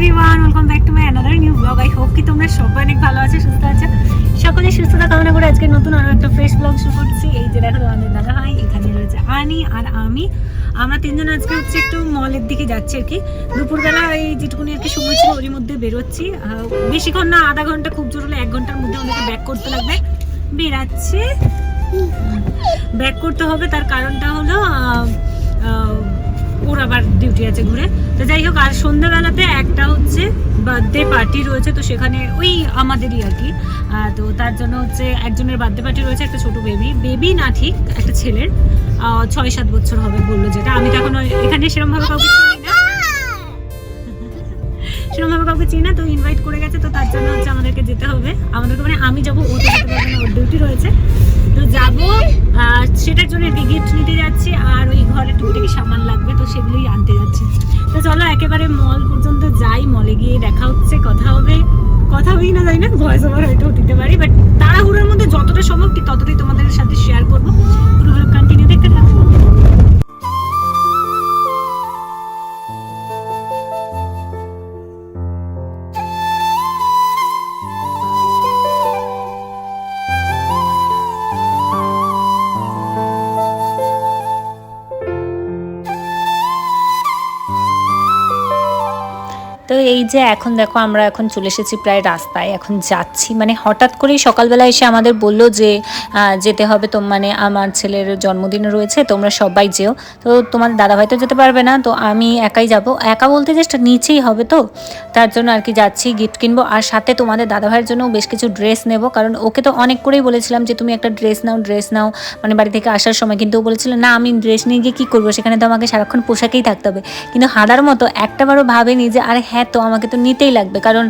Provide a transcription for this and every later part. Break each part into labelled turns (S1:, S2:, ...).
S1: Everyone welcome back to my another new blog I hope কি তোমরা সবাই অনেক ভালো আছো সুস্থ আছো। সকলে সুস্থতা কামনা করে আজকে নতুন আরও একটা ফ্রেশ ব্লগ শুরু করছি। এই যে দেখো আমাদের দাদা হয় এখানে রয়েছে আনি আর আমি। আমরা তিনজন আজকে হচ্ছে একটু মলের দিকে যাচ্ছি আর কি। দুপুরবেলা এই যেটুকুনি আর কি সময় ছিল ওরই মধ্যে বেরোচ্ছি। বেশিক্ষণ না আধা ঘণ্টা খুব জোর হলে এক ঘণ্টার মধ্যে আমাদেরকে ব্যাক করতে লাগবে। বেরাচ্ছে। ব্যাক করতে হবে তার কারণটা হলো ওর আবার ডিউটি আছে ঘুরে। তো যাই হোক, আর সন্ধ্যাবেলাতে একটা হচ্ছে বার্থডে পার্টি রয়েছে, তো সেখানে ওই আমাদেরই আর কি। তো তার জন্য হচ্ছে একজনের বার্থডে পার্টি রয়েছে, একটা ছোট বেবি বেবি না ঠিক, একটা ছেলের। ছয় সাত বছর হবে বলল যেটা। আমি তো এখন এখানে সেরকম ভাবে কাউকে চিনি তো ইনভাইট করে গেছে, তো তার জন্য হচ্ছে আমাদেরকে যেতে হবে। আমাদেরকে মানে আমি যাব ও ওর ডিউটি রয়েছে। তো যাব সেটার জন্য গিফট নিতে যাচ্ছি, আর ওই ঘরে টুকটাকি সামান লাগবে, তো সেগুলোই আনতে যাচ্ছি। তো চলো, একেবারে মল পর্যন্ত যাই মলে গিয়ে দেখা হচ্ছে, কথা হবে। কথা হবেই না যাই না ভয়েস ওভার হয়তো দিতে পারি বাট তাড়াহুড়োর মধ্যে যতটা সম্ভব ততটাই তোমাদের সাথে শেয়ার করব।
S2: এই যে এখন দেখো আমরা এখন চলে এসেছি প্রায় রাস্তায়, এখন যাচ্ছি। মানে হঠাৎ করেই সকালবেলা এসে আমাদের বলল যে যেতে হবে তো মানে আমার ছেলের জন্মদিন রয়েছে, তোমরা সবাই যেও। তো তোমার দাদাভাই তো যেতে পারবে না, তো আমি একাই যাব। একা বলতে জাস্ট নিচেই হবে তো, তার জন্য আর কি যাচ্ছি গিফট কিনবো। আর সাথে তোমাদের দাদাভাইয়ের জন্য বেশ কিছু ড্রেস নেব, কারণ ওকে তো অনেক করেই বলেছিলাম যে, তুমি একটা ড্রেস নাও ড্রেস নাও। মানে বাড়ি থেকে আসার সময় কিন্তু ও বলেছিল, না, আমি ড্রেস নিয়ে গিয়ে কী করব? সেখানে তো আমাকে সারাক্ষণ পোশাকেই থাকতে হবে। কিন্তু হাঁটার মতো একটাবারও ভাবেনি যে, আরে হ্যাঁ তো আমাকে তো নিতেই লাগবে। কারণ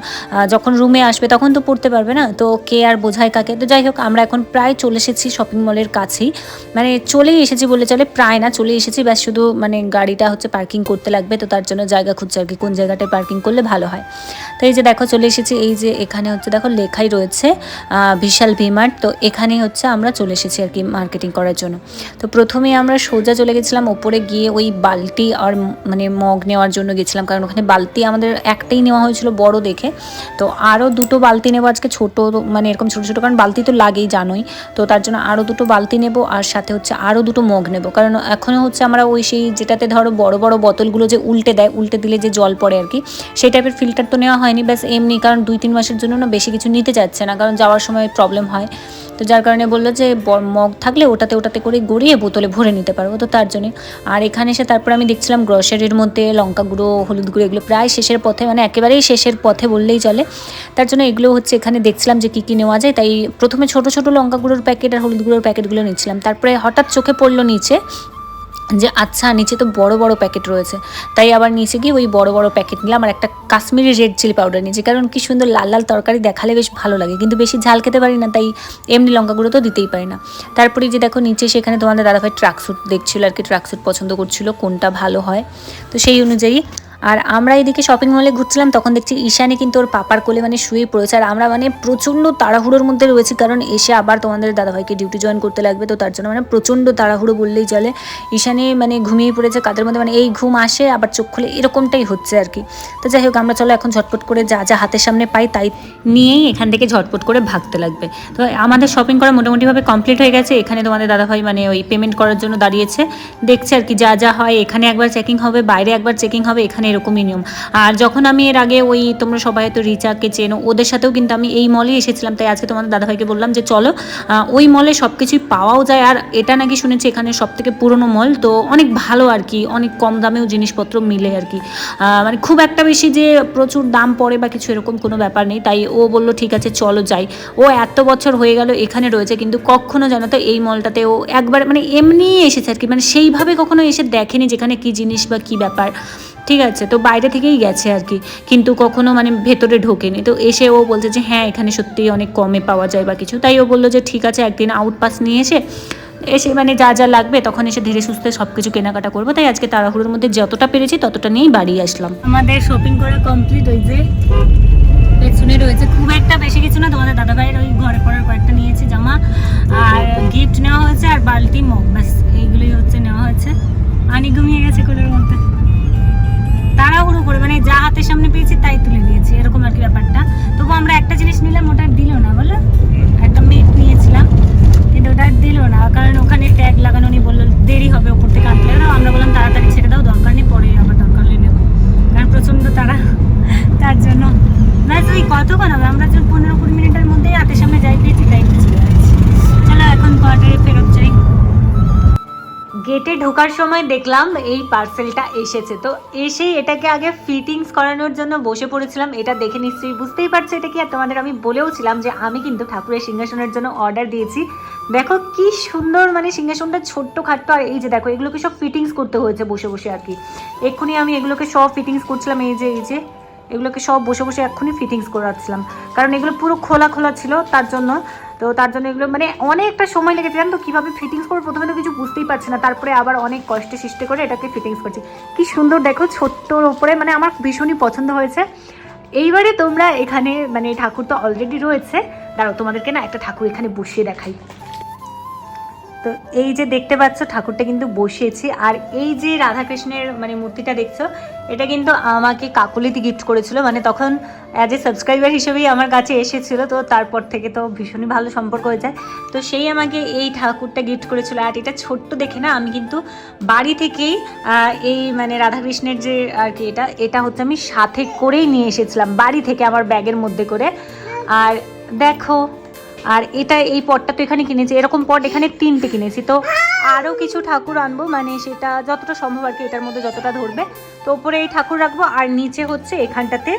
S2: যখন রুমে আসবে তখন তো পড়তে পারবে না। তো কে আর বোঝায় কাকে? তো যাই হোক, আমরা এখন প্রায় চলে এসেছি শপিং মলের কাছেই। মানে চলেই এসেছি বলে চলে প্রায় না চলে এসেছি। ব্যাস শুধু মানে গাড়িটা হচ্ছে পার্কিং করতে লাগবে। তো তার জন্য জায়গা খুঁজছে আর কি, কোন জায়গাটায় পার্কিং করলে ভালো হয়। তো এই যে দেখো, চলে এসেছি। এই যে এখানে হচ্ছে দেখো, লেখাই রয়েছে বিশাল ভিমার্ট তো এখানেই হচ্ছে আমরা চলে এসেছি আর কি মার্কেটিং করার জন্য। তো প্রথমে আমরা সোজা চলে গেছিলাম, ওপরে গিয়ে ওই বালতি আর মানে মগ নেওয়ার জন্য গেছিলাম। কারণ ওখানে বালতি আমাদের একটাই নেওয়া হয়েছিল বড় দেখে। তো আরও দুটো বালতি নেব, আজকে ছোট মানে এরকম ছোটো ছোটো, কারণ বালতি তো লাগেই, জানোই। তো তার জন্য আরও দুটো বালতি নেব, আর সাথে হচ্ছে আরও দুটো মগ নেব। কারণ এখনও হচ্ছে আমরা ওই সেই যেটাতে ধরো বড় বড় বোতলগুলো যে উল্টে দেয়, উল্টে দিলে যে জল পড়ে আর কি, সেই টাইপের ফিল্টার তো নেওয়া হয়নি। ব্যাস এমনি, কারণ দুই তিন মাসের জন্য না বেশি কিছু নিতে যাচ্ছে না, কারণ যাওয়ার সময় প্রবলেম হয়। তো যার কারণে বলল যে মগ থাকলে ওটাতে ওটাতে করে গড়িয়ে বোতলে ভরে নিতে পারব। তো তার জন্যে, আর এখানে এসে তারপর আমি দেখছিলাম গ্রসারির মধ্যে লঙ্কা গুঁড়ো, হলুদ গুঁড়ো, এগুলো প্রায় শেষের পথে মানে একেবারেই শেষের পথে বললেই চলে। তার জন্য এগুলো হচ্ছে এখানে দেখছিলাম যে কী কী নেওয়া যায়। তাই প্রথমে ছোট ছোট লঙ্কা গুঁড়োর প্যাকেট আর হলুদ গুঁড়োর প্যাকেটগুলো নিচ্ছিলাম। তারপরে হঠাৎ চোখে পড়ল নিচে যে আচ্ছা নিচে তো বড় বড় প্যাকেট রয়েছে। তাই আবার নিচে গিয়ে ওই বড় বড় প্যাকেট নিলাম। আর একটা কাশ্মীরি রেড চিলি পাউডার নিয়েছি। কারণ কি সুন্দর লাল লাল তরকারি দেখালে বেশ ভালো লাগে। কিন্তু বেশি ঝাল খেতে পারি না, তাই এমনি লঙ্কা গুঁড়ো তো দিতেই পারি না। তারপরে যে দেখো নিচে সেখানে তোমাদের দাদাভাই ট্রাকস্যুট দেখছিল আর কি। ট্রাকস্যুট পছন্দ করছিল কোনটা ভালো হয়। তো সেই অনুযায়ী আর আমরা এদিকে শপিং মলে ঘুরছিলাম, তখন দেখছি ঈশানে কিন্তু ওর পাপার কোলে মানে শুয়ে পড়েছে। আর আমরা মানে প্রচণ্ড তাড়াহুড়োর মধ্যে রয়েছি, কারণ এসে আবার তোমাদের দাদাভাইকে ডিউটি জয়েন করতে লাগবে, তো তার জন্য মানে প্রচণ্ড তাড়াহুড়ো বললেই চলে। ঈশানে মানে ঘুমিয়ে পড়েছে, কাদের মধ্যে মানে এই ঘুম আসে, আবার চোখ খুলে এরকমটাই হচ্ছে আর কি। তো যাই হোক, আমরা চলো এখন ঝটপট করে যা যা হাতের সামনে পাই তাই নিয়েই এখান থেকে ঝটপট করে ভাগতে লাগবে। তো আমাদের শপিং করা মোটামুটিভাবে কমপ্লিট হয়ে গেছে, এখানে তোমাদের দাদাভাই মানে ওই পেমেন্ট করার জন্য দাঁড়িয়েছে। দেখছে আর কি যা যা হয়, এখানে একবার চেকিং হবে, বাইরে একবার চেকিং হবে, এখানে এরকমই নিয়ম। আর যখন আমি এর আগে ওই তোমরা সবাই হয়তো রিচাকে চেনো, ওদের সাথেও কিন্তু আমি এই মলে এসেছিলাম। তাই আজকে তোমাদের দাদাভাইকে বললাম যে, চলো ওই মলে সব কিছুই পাওয়াও যায়। আর এটা নাকি শুনেছি এখানে সব থেকে পুরনো মল তো অনেক ভালো আর কি, অনেক কম দামেও জিনিসপত্র মিলে আর কি। মানে খুব একটা বেশি যে প্রচুর দাম পড়ে বা কিছু এরকম কোনো ব্যাপার নেই। তাই ও বলল, ঠিক আছে, চলো যাই। ও এত বছর হয়ে গেল এখানে রয়েছে, কিন্তু কখনো জানো তো এই মলটাতে ও একবার মানে এমনিই এসেছে আর কি। মানে সেইভাবে কখনো এসে দেখেনি যেখানে কি জিনিস বা কি ব্যাপার। ঠিক আছে, তো বাইরে থেকেই গেছে আর কি। কিন্তু কখনো মানে ভেতরে ঢোকেনি। তো এসে ও বলছে যে হ্যাঁ এখানে সত্যিই অনেক কমে পাওয়া যায় বা কিছু। তাই ও বলল যে, ঠিক আছে, একদিন আউট পাস নিয়ে এসে এসে মানে যা যা লাগবে, তখন এসে ধীরে সুস্থে সব কিছু কেনাকাটা করব। তাই আজকে তাড়াহুড়োর মধ্যে যতটা পেরেছি, ততটা নিয়েই বাড়ি আসলাম।
S1: আমাদের শপিং করা কমপ্লিট যে, পেছনে রয়েছে খুব একটা বেশি কিছু না, তোমাদের দাদা ভাইয়ের ওই ঘরে পড়ার কয়েকটা নিয়েছি জামা, আর গিফট নেওয়া হয়েছে, আর বালতি মগ, ব্যাস, এইগুলোই হচ্ছে নেওয়া হয়েছে। আনি ঘুমিয়ে গেছে কোলের মধ্যে। তাড়াহুড়ো করে মানে যা হাতের সামনে পেয়েছি তাই তুলে নিয়েছি, এরকম আর কি ব্যাপারটা। তবু আমরা একটা জিনিস নিলাম, ওটা দিল না, বলো? একটা মেট নিয়েছিলাম, কিন্তু ওটা দিল না, কারণ ওখানে ট্যাগ লাগানো নি বলল দেরি হবে ওপর থেকে আনতে। আমরা বললাম তাড়াতাড়ি ছেড়ে দাও, দরকার নেই, পরে আবার দরকার হলে নেব। কারণ প্রচণ্ড তারা তার জন্য। না, তুই কতক্ষণ হবে আমরা যে পনেরো কুড়ি মিনিটের মধ্যেই হাতের সামনে যাই, পেয়েছি, তাই চলো, এখন কোয়ার্টারে ফেরত যাই। গেটে ঢোকার সময় দেখলাম এই পার্সেলটা এসেছে। তো এসেই এটাকে আগে ফিটিংস করানোর জন্য বসে পড়েছিলাম। এটা দেখে নিশ্চয়ই বুঝতেই পারছ এটা কি? আর তোমাদের আমি বলেও ছিলাম যে আমি কিন্তু ঠাকুরের সিংহাসনের জন্য অর্ডার দিয়েছি। দেখো কি সুন্দর মানে সিংহাসনটা ছোট্ট খাট্ট আর এই যে দেখো, এগুলোকে সব ফিটিংস করতে হয়েছে বসে বসে আর কি। এক্ষুনি আমি এগুলোকে সব ফিটিংস করছিলাম, এই যে এই যে, এগুলোকে সব বসে বসে এক্ষুনি ফিটিংস করাচ্ছিলাম। কারণ এগুলো পুরো খোলা খোলা ছিল, তার জন্য তো তার জন্য এগুলো মানে অনেকটা সময় লেগেছে। জানো তো কীভাবে ফিটিংস করব? প্রথমে তো কিছু বুঝতেই পারছি না, তারপরে আবার অনেক কষ্টে সৃষ্টি করে এটাকে ফিটিংস করছি। কি সুন্দর দেখো, ছোট্টর ওপরে মানে আমার ভীষণই পছন্দ হয়েছে। এইবারে তোমরা এখানে মানে ঠাকুর তো অলরেডি রয়েছে। দাঁড়াও, তোমাদেরকে না একটা ঠাকুর এখানে বসিয়ে দেখাই। তো এই যে দেখতে পাচ্ছ, ঠাকুরটা কিন্তু বসিয়েছি। আর এই যে রাধাকৃষ্ণের মানে মূর্তিটা দেখছ, এটা কিন্তু আমাকে কাকুলিতি গিফট করেছিল। মানে তখন অ্যাজ এ সাবস্ক্রাইবার হিসেবেই আমার কাছে এসেছিল। তো তারপর থেকে তো ভীষণই ভালো সম্পর্ক হয়ে যায়। তো সেই আমাকে এই ঠাকুরটা গিফট করেছিল। আর এটা ছোট্ট দেখে না, আমি কিন্তু বাড়ি থেকেই এই মানে রাধাকৃষ্ণের যে, আর কি এটা এটা হচ্ছে আমি সাথে করেই নিয়ে এসেছিলাম। বাড়ি থেকে আমার ব্যাগের মধ্যে করে। আর দেখো আর এটা এই পটটা তো এখানে কিনেছি। এরকম পট এখানে তিনটে কিনেছি। তো আরও কিছু ঠাকুর আনব মানে সেটা যতটা সম্ভব আর কি এটার মধ্যে যতটা ধরবে। তো ওপরে এই ঠাকুর রাখব, আর নিচে হচ্ছে এখানটাতে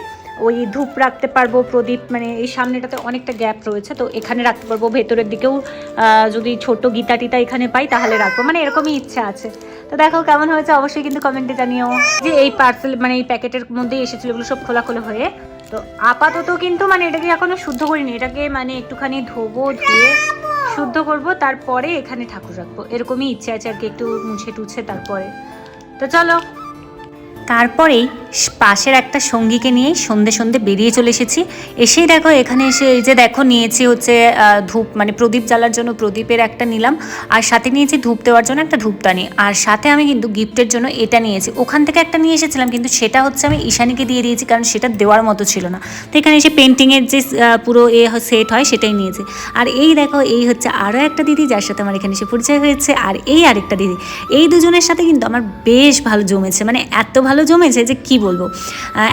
S1: ওই ধূপ রাখতে পারব, প্রদীপ মানে এই সামনেটাতে অনেকটা গ্যাপ রয়েছে, তো এখানে রাখতে পারব। ভেতরের দিকেও যদি ছোট গীতা টিতা এখানে পাই, তাহলে রাখব। মানে এরকমই ইচ্ছা আছে। তো দেখো কেমন হয়েছে, অবশ্যই কিন্তু কমেন্টে জানিও। যে এই পার্সেল মানে এই প্যাকেটের মধ্যে এসেছিল, এগুলো সব খোলা খোলা হয়ে তো আপাতত কিন্তু মানে এটাকে এখনও শুদ্ধ করিনি। এটাকে মানে একটুখানি ধোবো, ধুয়ে শুদ্ধ করব, তারপরে এখানে ঠাকুর রাখব। এরকমই ইচ্ছে আছে আর কি, একটু মুছে টুছে তারপরে। তো চলো। তারপরেই পাশের একটা সঙ্গীকে নিয়ে সন্ধে সন্ধে বেরিয়ে চলে এসেছি। এসেই দেখো, এখানে এসে এই যে দেখো, নিয়েছি হচ্ছে ধূপ মানে প্রদীপ জ্বালার জন্য প্রদীপের একটা নিলাম। আর সাথে নিয়েছি ধূপ দেওয়ার জন্য একটা ধূপদানি। আর সাথে আমি কিন্তু গিফটের জন্য এটা নিয়েছি। ওখান থেকে একটা নিয়ে এসেছিলাম, কিন্তু সেটা হচ্ছে আমি ঈশানীকে দিয়ে দিয়েছি, কারণ সেটা দেওয়ার মতো ছিল না। তো এখানে এসে পেন্টিংয়ের যে পুরো এ সেট হয়, সেটাই নিয়েছি। আর এই দেখো, এই হচ্ছে আরও একটা দিদি, যার সাথে আমার এখানে এসে পরিচয় হয়েছে। আর এই আরেকটা দিদি। এই দুজনের সাথে কিন্তু আমার বেশ ভালো জমেছে। মানে এত ভালো জমেছে যে কি বলব?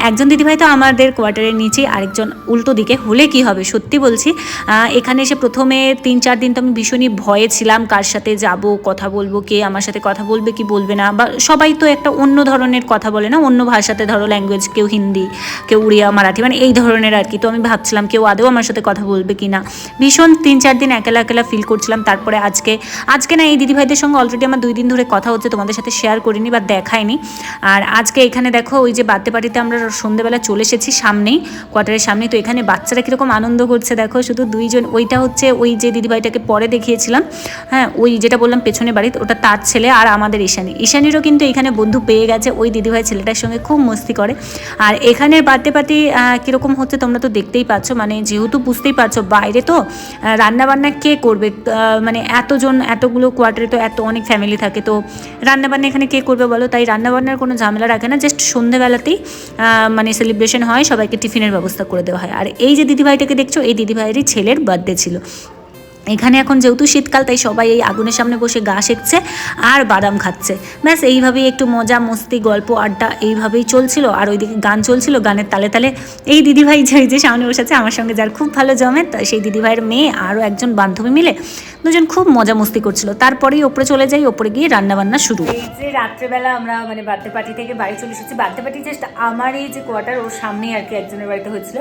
S1: একজন দিদিভাই তো আমাদের কোয়ার্টারের নিচেই, আরেকজন উল্টো দিকে। হলে কি হবে? সত্যি বলছি এখানে এসে প্রথমে তিন, চার দিন তো আমি ভীষণই ভয়ে ছিলাম, কার সাথে যাব, কথা বলব, কে আমার সাথে কথা বলবে, কি বলবে না। বা সবাই তো একটা অন্য ধরনের কথা বলে না, অন্য ভাষাতে ধরো ল্যাঙ্গুয়েজ কেউ হিন্দি, কেউ উড়িয়া, মারাঠি মানে এই ধরনের আর কি। তো আমি ভাবছিলাম কেউ আদৌ আমার সাথে কথা বলবে কি না। ভীষণ তিন, চার দিন একেলা একেলা ফিল করছিলাম, তারপরে আজকে আজকে না এই দিদিভাইদের সঙ্গে অলরেডি আমার দুই দিন ধরে কথা হচ্ছে, তোমাদের সাথে শেয়ার করিনি বা দেখায়নি আর আজকে এখানে দেখো ওই যে বার্থডে পার্টিতে আমরা সন্ধেবেলা চলে এসেছি সামনেই, কোয়ার্টারের সামনেই, তো এখানে বাচ্চারা কীরকম আনন্দ করছে দেখো, শুধু দুইজন, ওইটা হচ্ছে ওই যে দিদিভাইটাকে পরে দেখিয়েছিলাম হ্যাঁ ওই যেটা বললাম পেছনে বাড়িতে, ওটা তার ছেলে আর আমাদের ঈশানী। ঈশানীরও কিন্তু এখানে বন্ধু পেয়ে গেছে, ওই দিদিভাই ছেলেটার সঙ্গে খুব মস্তি করে। আর এখানের বার্থডে পার্টি কীরকম হচ্ছে তোমরা তো দেখতেই পাচ্ছ মানে যেহেতু বুঝতেই পারছ বাইরে তো রান্নাবান্না কে করবে? মানে এতজন, এতগুলো কোয়ার্টারে তো এত অনেক ফ্যামিলি থাকে, তো রান্নাবান্না এখানে কে করবে বলো? তাই রান্নাবান্নার কোনো ঝামেলা রাখে না জাস্ট সন্ধেবেলাতেই আহ, মানে সেলিব্রেশন হয় সবাইকে টিফিনের ব্যবস্থা করে দেওয়া হয়। আর এই যে দিদিভাইটাকে দেখছ এই দিদিভাইয়েরই ছেলের বার্থডে ছিল। এখানে এখন যেহেতু শীতকাল, তাই সবাই এই আগুনের সামনে বসে গা সেঁকছে আর বাদাম খাচ্ছে। ব্যাস, এইভাবেই একটু মজা, মস্তি, গল্প, আড্ডা এইভাবেই চলছিল। আর ওইদিকে গান চলছিল গানের তালে তালে। এই দিদিভাই যে যে সামনে বসেছে, আমার সঙ্গে যার খুব ভালো জমে সেই দিদিভাইয়ের মেয়ে আরও একজন বান্ধবী মিলে দুজন খুব মজা মস্তি করছিল। তারপরেই ওপরে চলে যাই, ওপরে গিয়ে রান্নাবান্না শুরু। এই যে রাত্রেবেলা আমরা মানে বার্থডে পার্টি থেকে বাড়ি চলে এসেছি বার্থডে পার্টি জাস্ট আমার এই যে কোয়ার্টার, ওর সামনেই আর কি একজনের বাড়িতে হয়েছিল।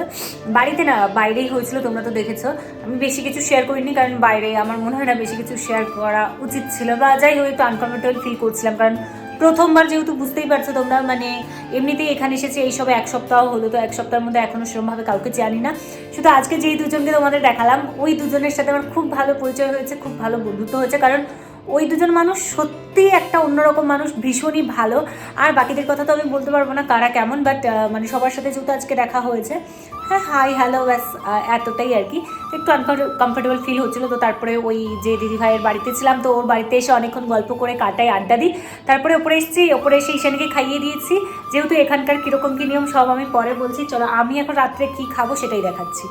S1: বাড়িতে না, বাইরেই হয়েছিল, তোমরা তো দেখেছ। আমি বেশি কিছু শেয়ার করিনি, কারণ বাইরে, আমার মনে হয় না বেশি কিছু শেয়ার করা উচিত ছিল বা যাই হোক, একটু আনকমফোর্টেবল ফিল করছিলাম। কারণ প্রথমবার যেহেতু বুঝতেই পারছ তোমরা মানে এমনিতেই এখানে এসেছি, এই সবে এক সপ্তাহ হলো, তো এক সপ্তাহের মধ্যে এখনও সেরমভাবে কাউকে জানি না। শুধু আজকে যেই দুজনকে তোমাদের দেখালাম, ওই দুজনের সাথে আমার খুব ভালো পরিচয় হয়েছে, খুব ভালো বন্ধুত্ব হয়েছে। কারণ ওই দুজন মানুষ সত্যি একটা অন্যরকম মানুষ, ভীষণই ভালো। আর বাকিদের কথা তো আমি বলতে পারব না কারা কেমন বাট মানে সবার সাথে যেহেতু আজকে দেখা হয়েছে হ্যাঁ হাই হ্যালো ব্যাস এতটাই আর কি। একটু কমফোর্টেবল ফিল হচ্ছিল, তো তারপরে ওই যে দিদি ভাইয়ের বাড়িতে ছিলাম, তো ওর বাড়িতে এসে অনেকক্ষণ গল্প করে কাটাই আড্ডা দিই। তারপরে ওপরে এসেছি, ওপরে এসে ঈশানীকে খাইয়ে দিয়েছি। যেহেতু এখানকার কীরকম কী নিয়ম, সব আমি পরে বলছি। চলো, আমি এখন রাত্রে কী খাব সেটাই দেখাচ্ছি।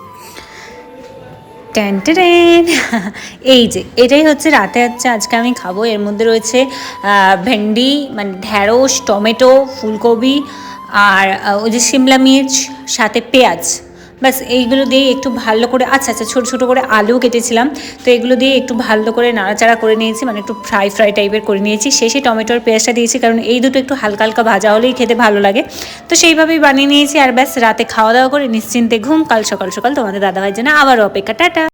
S2: Tan tan. এই যে, এটাই হচ্ছে রাতে হচ্ছে আজকে আমি খাব এর মধ্যে রয়েছে ভেন্ডি মানে ঢ্যাঁড়স, টমেটো, ফুলকপি আর ওই যে সিমলা মির্চ, সাথে পেঁয়াজ ব্যাস, এইগুলো দিয়ে একটু ভালো করে আচ্ছা আচ্ছা ছোটো ছোটো করে আলু কেটেছিলাম। তো এগুলো দিয়ে একটু ভালো করে নাড়াচাড়া করে নিয়েছি মানে একটু ফ্রাই ফ্রাই টাইপের করে নিয়েছি। শেষে টমেটোর পেঁয়াজটা দিয়েছি, কারণ এই দুটো একটু হালকা হালকা ভাজা হলেই খেতে ভালো লাগে। তো সেইভাবেই বানিয়ে নিয়েছি, আর ব্যাস, রাতে খাওয়া দাওয়া করে নিশ্চিন্তে ঘুম, কাল সকাল সকাল তোমাদের দাদাভাইয়ের জন্য আবারও অপেক্ষা। টাটা!